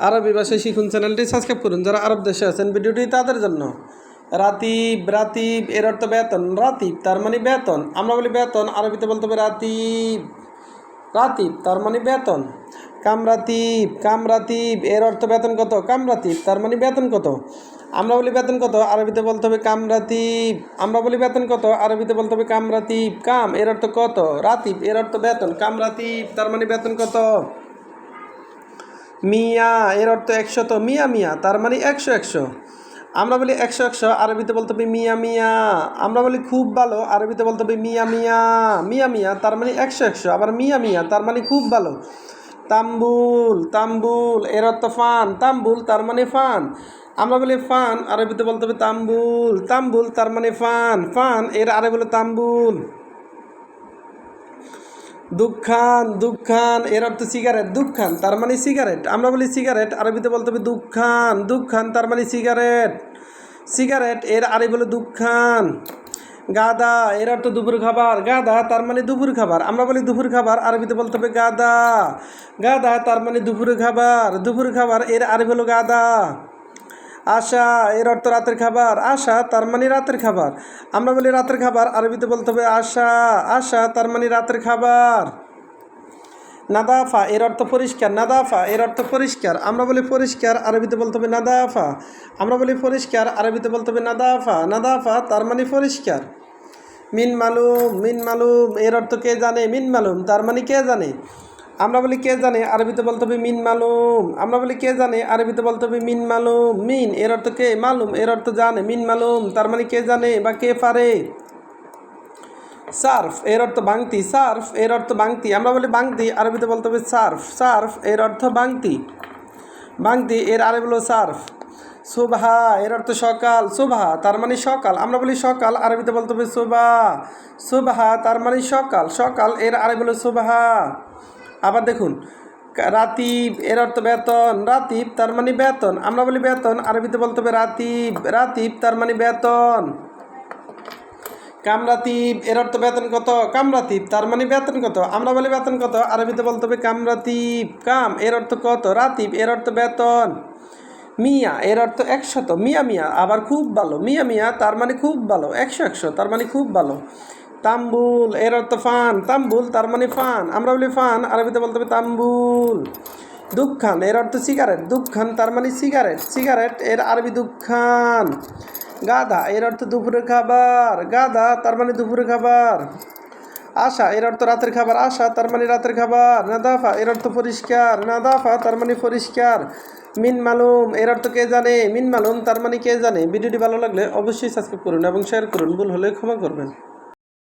আরবি ভাষায় শিখুন চ্যানেলটি সাবস্ক্রাইব করুন। যারা আরব দেশে আছেন, ভিডিওটি তাদের জন্য। রাতিব রাতিব, এর অর্থ বেতন। রাতিব, তার মানে বেতন। আমরা বলি বেতন, আরবিতে বলতে হবে রাতিব। রাতিব, তার মানে বেতন। কামরাতিব কামরাতিব এর অর্থ বেতন কত? কামরাতিব তার মানে বেতন কত? আমরা বলি বেতন কত? আরবিতে বলতে হবে কামরাতিব আমরা বলি বেতন কত? আরবিতে বলতে হবে কামরাতিব কাম, এর অর্থ কত? রাতিব, এর অর্থ বেতন। কামরাতিব তার মানে বেতন কত? মিয়া, এর অর্থ একশত, মিয়া মিয়া, তার মানে একশো একশো। আমরা বলি একশো একশো, আরবিতে বলতে হবে মিয়া মিয়া। আমরা বলি খুব ভালো, আরবিতে বলতে হবে মিয়া মিয়া। মিয়া মিয়া, তার মানে একশো একশো। আবার মিয়া মিয়া, তার মানে খুব ভালো। তাম্বুল তাম্বুল, এর অর্থ ফান। তাম্বুল, তার মানে ফান। আমরা বলি ফান, আরবিতে বলতে হবে তাম্বুল। তাম্বুল, তার মানে ফান। ফান, এর আরবি বলে তাম্বুল। দুঃখান দুঃখান, এর অর্থ সিগারেট দুঃখান, তার মানে সিগারেট আমরা বলি সিগারেট আরবিতে বলতে হবে দুঃখান দুঃখান, তার মানে সিগারেট সিগারেট এর আরবি বলে দুঃখান। গাদা, এর অর্থ দুপুর খাবার। গাদা, তার মানে দুপুর খাবার। আমরা বলি দুপুর খাবার, আরবিতে বলতে হবে গাদা। গাদা, তার মানে দুপুর খাবার। দুপুর খাবার, এর আরবি হলো গাদা। আশা, এর অর্থ রাতের খাবার। আশা, তার মানে রাতের খাবার। আমরা বলি রাতের খাবার, আরবিতে বলতে হবে আশা। আশা, তার মানে রাতের খাবার। নাদাফা, এর অর্থ পরিষ্কার। নাদাফা, এর অর্থ পরিষ্কার। আমরা বলি পরিষ্কার, আরবিতে বলতে হবে নাদাফা। আমরা বলি পরিষ্কার, আরবিতে বলতে হবে নাদাফা। নাদাফা, তার মানে পরিষ্কার। মিন মালুম মিন মালুম, এর অর্থ কে জানে? মিন মালুম, তার মানে কে জানে? আমরা বলি কে জানে? আরবিতে বলতে হবে মিন মালুম। আমরা বলি কে জানে? আরবিতে বলতে হবে মিন মালুম। মিন, এর অর্থ কে? মালুম, এর অর্থ জানে। মিন মালুম, তার মানে কে জানে বা কে পারে? সার্ফ, এর অর্থ বাংতি। সার্ফ, এর অর্থ বাংতি। আমরা বলি বাংতি, আরবিতে বলতে হবে সার্ফ। সার্ফ, এর অর্থ বাংতি। বাংতি, এর আরবি হলো সার্ফ। সুবহা, এর অর্থ সকাল। সুবহা, তার মানে সকাল। আমরা বলি সকাল, আরবিতে বলতে হবে সুবা সুবহা, তার মানে সকাল। সকাল, এর আরবি হলো সুবহা। আবার দেখুন, রাতিব, এর অর্থ বেতন, রাতিব তার মানে বেতন, আমরা বলি বেতন, আরবিতে বলতে হবে রাতিব রাতিব তার মানে বেতন। কামরাতিব এর অর্থ বেতন কত? কামরাতিব তার মানে বেতন কত? আমরা বলি বেতন কত? আরবিতে বলতে হবে কামরাতিব কাম, এর অর্থ কত? রাতিব, এর অর্থ বেতন। মিয়া, এর অর্থ একশত, মিয়া মিয়া, আবার খুব ভালো, মিয়া মিয়া তার মানে খুব ভালো, একশো একশো, তার মানে খুব ভালো। তাম্বুল, এর অর্থ ফান। তাম্বুল, তার মানে ফান। আমরা বলি ফান, আরবিতে বলতে হবে তাম্বুল। দুঃখান, এর অর্থ সিগারেট দুঃখান, তার মানে সিগারেট সিগারেট এর আরবি দুঃখান। গাধা, এর অর্থ দুপুরের খাবার। গাধা, তার মানে দুপুরের খাবার। আশা, এর অর্থ রাতের খাবার। আশা, তার মানে রাতের খাবার। নাদাফা, এর অর্থ পরিষ্কার। নাদাফা, তার মানে পরিষ্কার। মিন মালুম, এর অর্থ কে জানে? মিন মালুম, তার মানে কে জানে? ভিডিওটি ভালো লাগলে অবশ্যই সাবস্ক্রাইব করুন এবং শেয়ার করুন। ভুল হলে ক্ষমা করবেন।